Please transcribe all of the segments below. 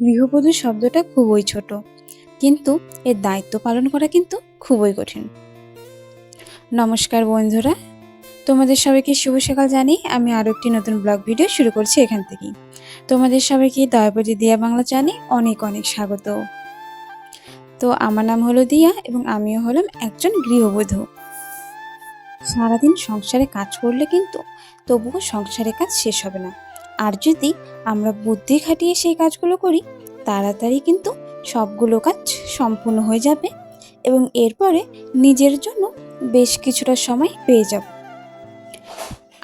গৃহবধূ শব্দটা খুবই ছোট, কিন্তু এর দায়িত্ব পালন করা কিন্তু খুবই কঠিন। নমস্কার বন্ধুরা, তোমাদের সবাইকে শুভ সকাল জানি আমি আরও একটি নতুন ব্লগ ভিডিও শুরু করছি এখান থেকেই। তোমাদের সবাইকে দয়াপতি দিয়া বাংলা জানি অনেক অনেক স্বাগত। তো আমার নাম হলো দিয়া এবং আমিও হলাম একজন গৃহবধূ। সারাদিন সংসারে কাজ করলে কিন্তু তবুও সংসারে কাজ শেষ হবে না। আর যদি আমরা বুদ্ধি খাটিয়ে সেই কাজগুলো করি, তাড়াতাড়ি কিন্তু সবগুলো কাজ সম্পূর্ণ হয়ে যাবে এবং এরপরে নিজের জন্য বেশ কিছুটা সময় পেয়ে যাব।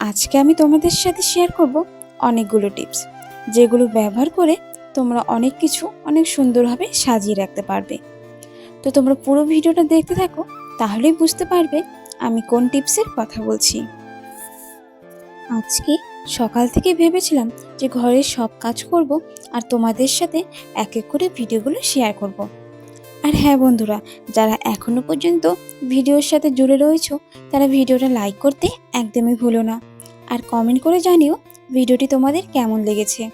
আজকে আমি তোমাদের সাথে শেয়ার করব অনেকগুলো টিপস যেগুলো ব্যবহার করে তোমরা অনেক কিছু অনেক সুন্দরভাবে সাজিয়ে রাখতে পারবে। তো তোমরা পুরো ভিডিওটা দেখতে থাকো, তাহলেই বুঝতে পারবে আমি কোন টিপসের কথা বলছি। আজকে সকাল থেকে ভেবেছিলাম যে ঘরের সব কাজ করব আর তোমাদের সাথে এক এক করে ভিডিওগুলো শেয়ার করব। আর হ্যাঁ বন্ধুরা, যারা এখনও পর্যন্ত ভিডিওর সাথে জুড়ে রয়েছো, তারা ভিডিওটা লাইক করতে একদমই ভুলো না। আর কমেন্ট করে জানিও ভিডিওটি তোমাদের কেমন লেগেছে।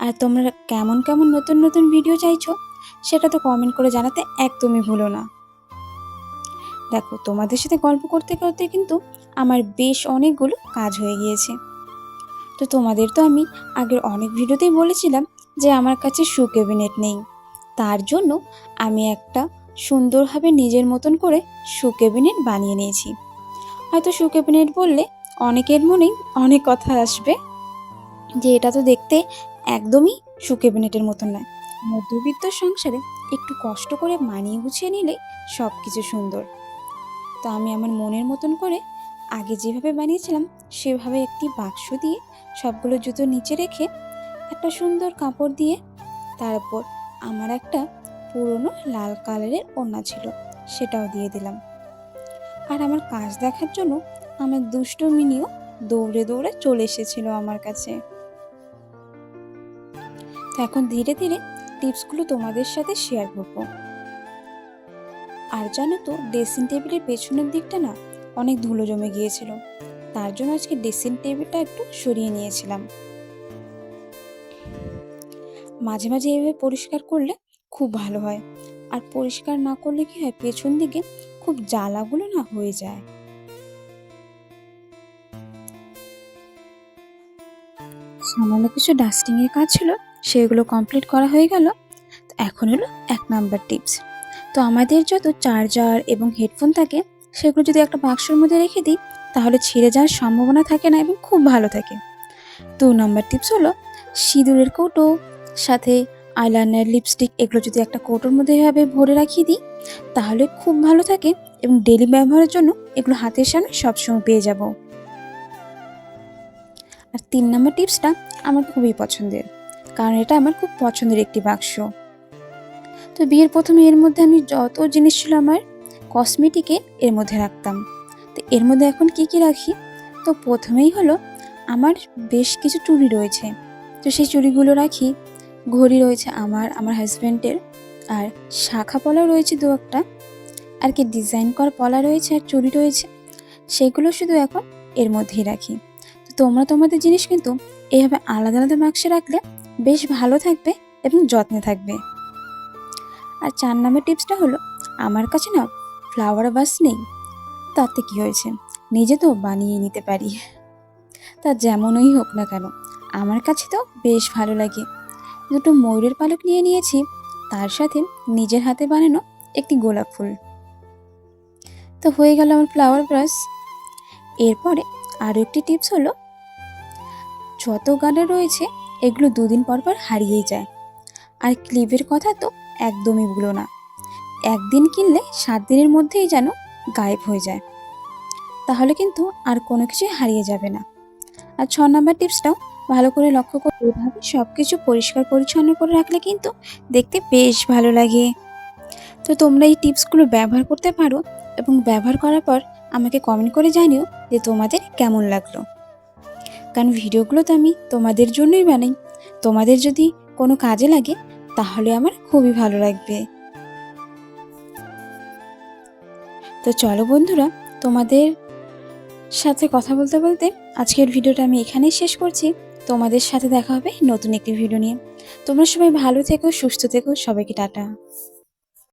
আর তোমরা কেমন কেমন নতুন নতুন ভিডিও চাইছো, সেটা তো কমেন্ট করে জানাতে একদমই ভুলো না। দেখো, তোমাদের সাথে গল্প করতে করতে কিন্তু আমার বেশ অনেকগুলো কাজ হয়ে গিয়েছে। তো তোমাদের তো আমি আগের অনেক ভিডিওতেই বলেছিলাম যে আমার কাছে শু ক্যাবিনেট নেই। তার জন্য আমি একটা সুন্দরভাবে নিজের মতন করে শু ক্যাবিনেট বানিয়ে নিয়েছি। হয়তো শু ক্যাবিনেট বললে অনেকের মনেই অনেক কথা আসবে যে এটা তো দেখতে একদমই শু ক্যাবিনেটের মতন নয়। মধ্যবিত্ত সংসারে একটু কষ্ট করে মানিয়ে গুছিয়ে নিলে সব কিছু সুন্দর। তো আমি আমার মনের মতন করে আগে যেভাবে বানিয়েছিলাম, সেভাবে একটি বাক্স দিয়ে সবগুলো জুতো নিচে রেখে একটা সুন্দর কাপড় দিয়ে তার উপর আমার একটা পুরনো লাল কালারের ওড়না ছিল, সেটাও দিয়ে দিলাম। আর আমার কাজ দেখার জন্য আমার দুষ্ট মিনিও দৌড়ে দৌড়ে চলে এসেছিল আমার কাছে। তো এখন ধীরে ধীরে টিপসগুলো তোমাদের সাথে শেয়ার করব। আর জানো তো, ড্রেসিং টেবিলের পেছনের দিকটা না অনেক ধুলো জমে গিয়েছিল। তার জন্য আজকে ড্রেসিং টেবিলটা একটু সরিয়ে নিয়েছিলাম। মাঝে মাঝে এভাবে পরিষ্কার করলে খুব ভালো হয়। আর পরিষ্কার না করলে কি হয়, পেছন দিকে খুব জ্বালাগুলো না হয়ে যায়। সামান্য কিছু ডাস্টিং এর কাজ ছিল, সেগুলো কমপ্লিট করা হয়ে গেল। তো এখন হলো এক নাম্বার টিপস তো আমাদের যত চার্জার এবং হেডফোন থাকে সেগুলো যদি একটা বাক্সের মধ্যে রেখে দিই, তাহলে ছিঁড়ে যাওয়ার সম্ভাবনা থাকে না এবং খুব ভালো থাকে। দু নম্বর টিপস হলো, সিঁদুরের কৌটো, সাথে আইলাইনার, লিপস্টিক এগুলো যদি একটা কৌটোর মধ্যে এভাবে ভরে রাখিয়ে দিই, তাহলে খুব ভালো থাকে এবং ডেলি ব্যবহারের জন্য এগুলো হাতের সামনে সবসময় পেয়ে যাব। আর তিন নম্বর টিপসটা আমার খুবই পছন্দের, কারণ এটা আমার খুব পছন্দের একটি বাক্স। তো বিয়ের প্রথমে এর মধ্যে আমি যত জিনিস ছিল আমার কসমেটিকে এর মধ্যে রাখতাম। তো এর মধ্যে এখন কি কি রাখি? তো প্রথমেই হলো আমার বেশ কিছু চুড়ি রয়েছে। তো সেই চুড়িগুলো রাখি। ঘড়ি রয়েছে আমার আমার হাজব্যান্ডের আর শাখা পলা রয়েছে দু একটা। আর কি ডিজাইন করা পলা রয়েছে আর চুড়ি রয়েছে, সেগুলো শুধু এখন এর মধ্যেই রাখি। তো তোমরা তোমাদের জিনিস কিন্তু এইভাবে আলাদা আলাদা বাক্সে রাখলে বেশ ভালো থাকবে এবং যত্নে থাকবে। আর চার নামের টিপসটা হলো, আমার কাছে না ফ্লাওয়ার বাস নেই? তাতে কি হয়েছে? নিজে তো বানিয়ে নিতে পারি। তা যেমনই হোক না কেন, আমার কাছে তো বেশ ভালো লাগে। দুটো ময়ূরের পালক নিয়ে নিয়েছি, তার সাথে নিজের হাতে বানানো একটি গোলাপ ফুল। তো হয়ে গেল আমার ফ্লাওয়ার ব্রাশ এরপরে আরও একটি টিপস হলো, যত গানে রয়েছে, এগুলো দুদিন পর পর হারিয়েই যায়। আর ক্লিপের কথা তো একদমই ভুলো না। একদিন কিনলে সাত দিনের মধ্যেই যেন গায়েব হয়ে যায়। তাহলে কিন্তু আর কোনো কিছুই হারিয়ে যাবে না। আর ছ নম্বর টিপসটাও ভালো করে লক্ষ্য করে। এভাবে সব কিছু পরিষ্কার পরিচ্ছন্ন করে রাখলে কিন্তু দেখতে বেশ ভালো লাগে। তো তোমরা এই টিপসগুলো ব্যবহার করতে পারো এবং ব্যবহার করার পর আমাকে কমেন্ট করে জানিও যে তোমাদের কেমন লাগল। কারণ ভিডিওগুলো তো আমি তোমাদের জন্যই বানাই। তোমাদের যদি কোনো কাজে লাগে তাহলে আমার খুবই ভালো লাগবে। তো চলো বন্ধুরা, তোমাদের সাথে কথা বলতে বলতে আজকের ভিডিওটা আমি এখানেই শেষ করছি। তোমাদের সাথে দেখা হবে নতুন একটি ভিডিও নিয়ে। তোমরা সবাই ভালো থেকো, সুস্থ থেকো, সবাইকে টাটা।